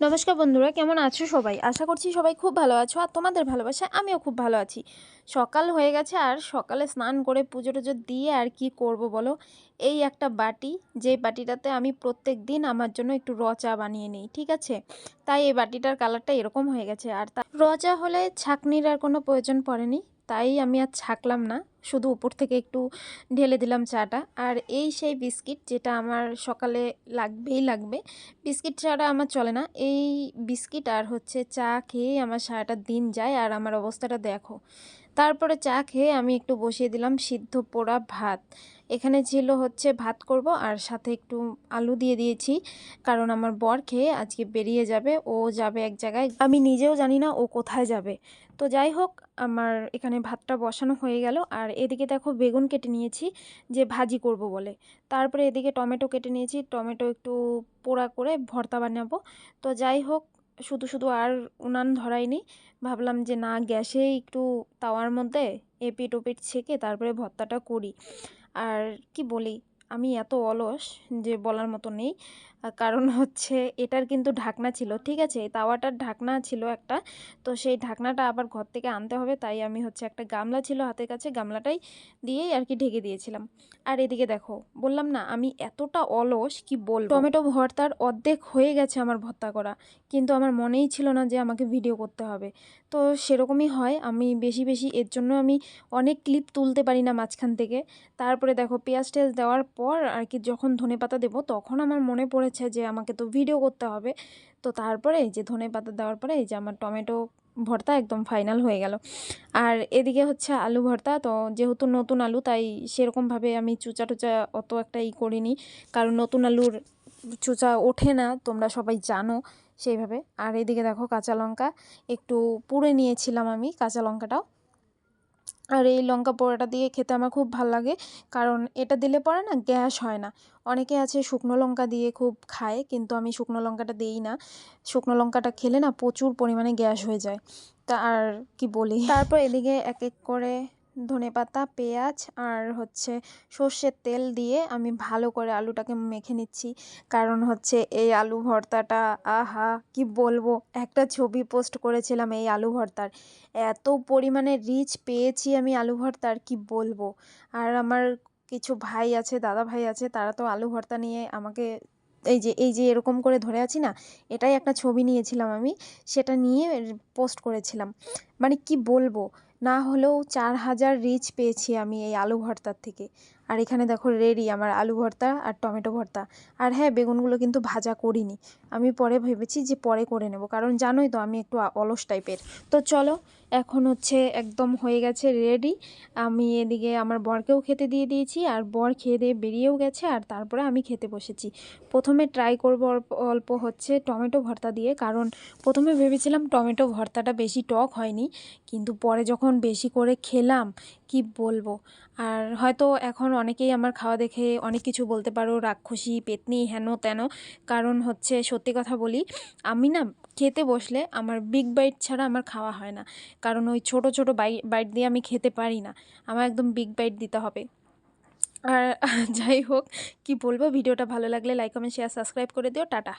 নমস্কার বন্ধুরা, কেমন আছো সবাই? আশা করছি সবাই খুব ভালো আছো আর তোমাদের ভালোবাসায় আমিও খুব ভালো আছি। সকাল হয়ে গেছে আর সকালে স্নান করে পুজো টুজো দিয়ে আর কি করব বলো? এই একটা বাটি যে বাটিটাতে আমি প্রত্যেক দিন আমার জন্য একটু র চা বানিয়ে নিই, ঠিক আছে? তাই এই বাটিটার কালারটা এরকম হয়ে গেছে আর তা র চা হলে ছাকনির আর কোনো প্রয়োজন পড়েনি, তাই আমি আর ছাকলাম না। শুধু উপর থেকে একটু ঢেলে দিলাম চাটা। আর এই সেই বিস্কিট যেটা আমার সকালে লাগবেই লাগবে, বিস্কিট ছাড়া আমার চলে না। এই বিস্কিট আর হচ্ছে চা খেয়ে আমার সারাটা দিন যায় আর আমার অবস্থাটা দেখো। তারপরে চা খেয়ে আমি একটু বসিয়ে দিলাম সিদ্ধ পোড়া ভাত। এখানে ছিল হচ্ছে ভাত করব আর সাথে একটু আলু দিয়ে দিয়েছি, কারণ আমার বর খেয়ে আজকে বেরিয়ে যাবে, ও যাবে এক জায়গায়। আমি নিজেও জানি না ও কোথায় যাবে। তো যাই হোক, আমার এখানে ভাতটা বসানো হয়ে গেল আর এদিকে দেখো বেগুন কেটে নিয়েছি, যে ভাজি করব বলে। তারপরে এদিকে টমেটো কেটে নিয়েছি, টমেটো একটু পোড়া করে ভর্তা বানাবো। তো যাই হোক, শুধু শুধু আর উনান ধরাইনি, ভাবলাম যে না, গ্যাসে একটু তাওয়ার মধ্যে এপিট ওপিট ছেঁকে তারপরে ভর্তাটা করি। আর কি বলি, আমি এত অলস যে বলার মতো নেই। কারণ হচ্ছে এটার কিন্তু ঢাকনা ছিল, ঠিক আছে? তাওয়াটার ঢাকনা ছিল একটা, তো সেই ঢাকনাটা আবার ঘর থেকে আনতে হবে, তাই আমি হচ্ছে একটা গামলা ছিল হাতের কাছে, গামলাটাই দিয়েই আর কি ঢেকে দিয়েছিলাম। আর এদিকে দেখো, বললাম না, আমি এতটা অলস, কি বল টমেটো ভর্তার অর্ধেক হয়ে গেছে আমার ভর্তা করা, কিন্তু আমার মনেই ছিল না যে আমাকে ভিডিও করতে হবে। তো সেরকমই হয়, আমি বেশি বেশি এর জন্য আমি অনেক ক্লিপ তুলতে পারি না মাঝখান থেকে। তারপরে দেখো, পেঁয়াজ টেয়াজ দেওয়ার পর আর কি যখন ধনে পাতা দেবো, তখন আমার মনে পড়েছে যে আমাকে তো ভিডিও করতে হবে। তো তারপরে যে ধনে পাতা দেওয়ার পরে যে আমার টমেটো ভর্তা একদম ফাইনাল হয়ে গেল। আর এদিকে হচ্ছে আলু ভর্তা। তো যেহেতু নতুন আলু, তাই সেরকমভাবে আমি চুচা টুচা অত একটা ই করিনি। কারণ নতুন আলুর চুচা ওঠে না, তোমরা সবাই জানো সেইভাবে। আর এদিকে দেখো কাঁচা লঙ্কা, একটু পুড়ে নিয়েছিলাম আমি কাঁচা লঙ্কাটাও। আর এই লঙ্কা পোড়াটা দিয়ে খেতে আমার খুব ভালো লাগে। কারণ এটা দিলে পরে না গ্যাস হয় না। অনেকে আছে শুকনো লঙ্কা দিয়ে খুব খায়, কিন্তু আমি শুকনো লঙ্কাটা দিই না। শুকনো লঙ্কাটা খেলে না প্রচুর পরিমাণে গ্যাস হয়ে যায়। তা আর কি বলি? তারপর এদিকে এক এক করে ধনেপাতা পেঁয়াজ আর হচ্ছে সর্ষের তেল দিয়ে আমি ভালো করে আলুটাকে মেখে নিচ্ছি। কারণ হচ্ছে এই আলু ভর্তাটা, আহা, কি বলব? একটা ছবি পোস্ট করেছিলাম এই আলু ভর্তার। এত পরিমাণে রিচ পেয়েছি আমি আলু ভর্তার, কি বলব? আর আমার কিছু ভাই আছে, দাদা ভাই আছে, তারা তো আলু ভর্তা নিয়ে আমাকে এই যে এই যে এরকম করে ধরে আছি না, এটাই একটা ছবি নিয়েছিলাম আমি, সেটা নিয়ে পোস্ট করেছিলাম। মানে কি বলব? না হলেও চার হাজার রিচ পেয়েছি আমি এই আলু ভর্তার থেকে। আর এখানে দেখো রেডি আমার আলু ভর্তা আর টমেটো ভর্তা। আর হ্যাঁ বেগুনগুলো কিন্তু ভাজা করিনি। আমি পরে ভেবেছি যে পরে করে নেব, কারণ জানোই তো আমি একটু অলস টাইপের। তো চলো, এখন হচ্ছে একদম হয়ে গেছে রেডি। আমি এদিকে আমার বরকেও খেতে দিয়ে দিয়েছি, আর বর খেয়ে দিয়ে বেরিয়েও গেছে, আর তারপরে আমি খেতে বসেছি। প্রথমে ট্রাই করব অল্প হচ্ছে টমেটো ভর্তা দিয়ে, কারণ প্রথমে ভেবেছিলাম টমেটো ভর্তাটা বেশি টক হয়নি। কিন্তু পরে যখন বেশি করে খেলাম কি বলব? আর হয়তো এখন অনেকেই আমার খাওয়া দেখে অনেক কিছু বলতে পারো, রাক্ষসী, পেতনি, হেন, তেন। কারণ হচ্ছে সত্যি কথা বলি, আমি না খেতে বসলে আমার বিগ বাইট ছাড়া আমার খাওয়া হয় না। কারণ ওই ছোট ছোট বাই বাইট দিয়ে আমি খেতে পারি না। আমার একদম বিগ বাইট দিতে হবে। আর যাই হোক, কি বলব? ভিডিওটা ভালো লাগলে লাইক কমেন্ট শেয়ার সাবস্ক্রাইব করে দিও। টাটা।